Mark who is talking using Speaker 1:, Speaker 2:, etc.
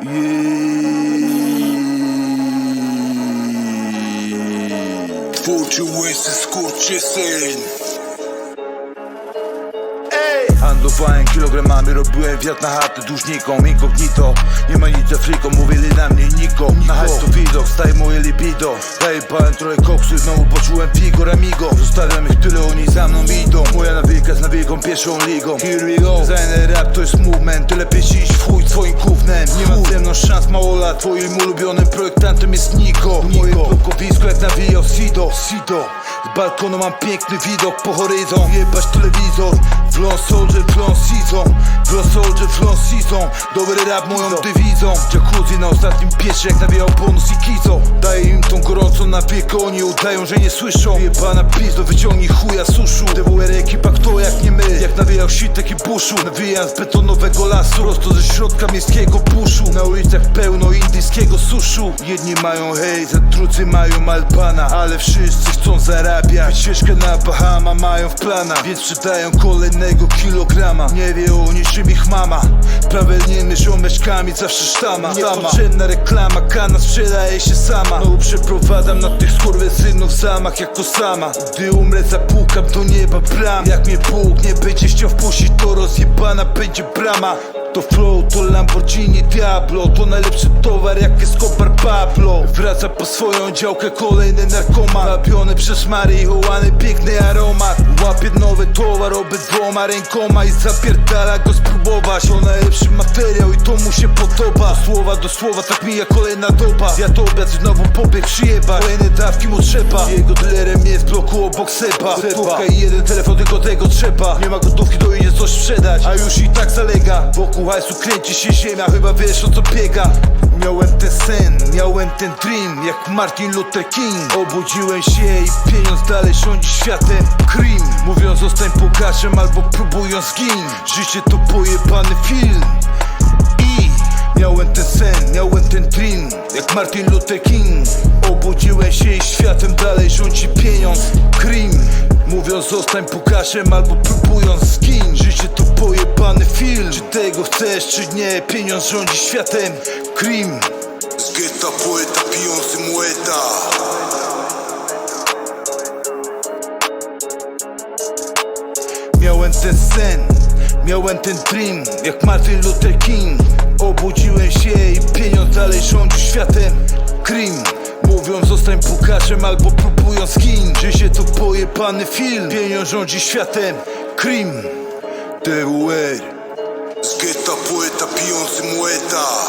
Speaker 1: Yeah. Skurczysyn
Speaker 2: Handlowałem kilogramami, robiłem wiatr na chatę dłużnikom Incognito, nie ma nic Afryką, mówili na mnie niko. Na hajs to widok, staje moje libido. Daję pałem trochę koksu i znowu poczułem figor amigo Zostawiam ich tyle, oni za mną idą. Moja nawika z nawiką pierwszą ligą. Here we go. Zajny rap to jest movement, ty lepiej iść w chuj twoim gównem Szans mało lat, twoim ulubionym projektantem jest Niko. Moje blokowisko jak nawijał Sido Sido z balkonu mam piękny widok po horyzont. Jebać telewizor. Flon Soldier, Flon Season. Flon Soldier, Flon Season. Dobry rap moją dywizą. Jacuzzi na ostatnim piesze jak nawijał bonus i kizo. Daję im tą gorącą nawiekę Oni udają, że nie słyszą. Jebana pizdo, wyciągnij chuja suszu. DWR ekipa kto jak nie my? Jak nawijał sitek i buszu. Nawijam z betonowego lasu Prosto ze środka miejskiego buszu. Na ulicach pełno indyjskiego suszu. Jedni mają hejs, a drudzy mają albana. Ale wszyscy chcą zarabiać Wycieczkę na Bahama mają w planach Więc przydają kolejnego kilograma. Nie wie o niczym ich mama. Prawelnymi ziomeczkami zawsze sztama. Niepotrzebna reklama, kana sprzedaje się sama. No przeprowadzam na tych skurwysynów zamach jak Osama Gdy umrę zapukam do nieba bram. Jak mnie Bóg nie będzie chciał wpuścić to rozjebana będzie brama. To flow, to Lamborghini Diablo. To najlepszy towar jak Escobar Pablo. Wraca po swoją działkę kolejny narkoman. Nabiony przez marihuany piękny aromat. Łapie nowy towar obydwoma rękoma I zapierdala go spróbować. To najlepszy materiał i to mu się podoba. Słowa do słowa, tak mija kolejna doba. Zjadł obiad, znowu pobieg przyjebać Kolejne dawki mu trzeba. Jego dealerem jest bloku obok Seba Gotówka i jeden telefon, tylko tego trzeba. Nie ma gotówki, coś sprzedać. A już i tak zalega Wokół hajsu kręci się ziemia, chyba wiesz o co biega. Miałem ten sen, miałem ten dream Jak Martin Luther King. Obudziłem się i pieniądz dalej rządzi światem Cream, mówiąc zostań bogaczem albo próbując zgin. Życie to pojebany film. I miałem ten sen, miałem ten dream Jak Martin Luther King. Obudziłem się i światem dalej rządzi pieniądz Cream. Mówiąc zostań pokażem albo próbując zgin Życie to pojebany film. Czy tego chcesz czy nie? Pieniądz rządzi światem. Cream.
Speaker 1: Z getta poeta pijący mueta
Speaker 2: Miałem ten sen, miałem ten dream Jak Martin Luther King. Obudziłem się i pieniądz dalej rządzi światem. Cream. Mówią zostań pukaczem albo próbując skin Życie to pojebany film. Pieniądz rządzi światem. Cream TWR
Speaker 1: Z getta poeta pijący mueta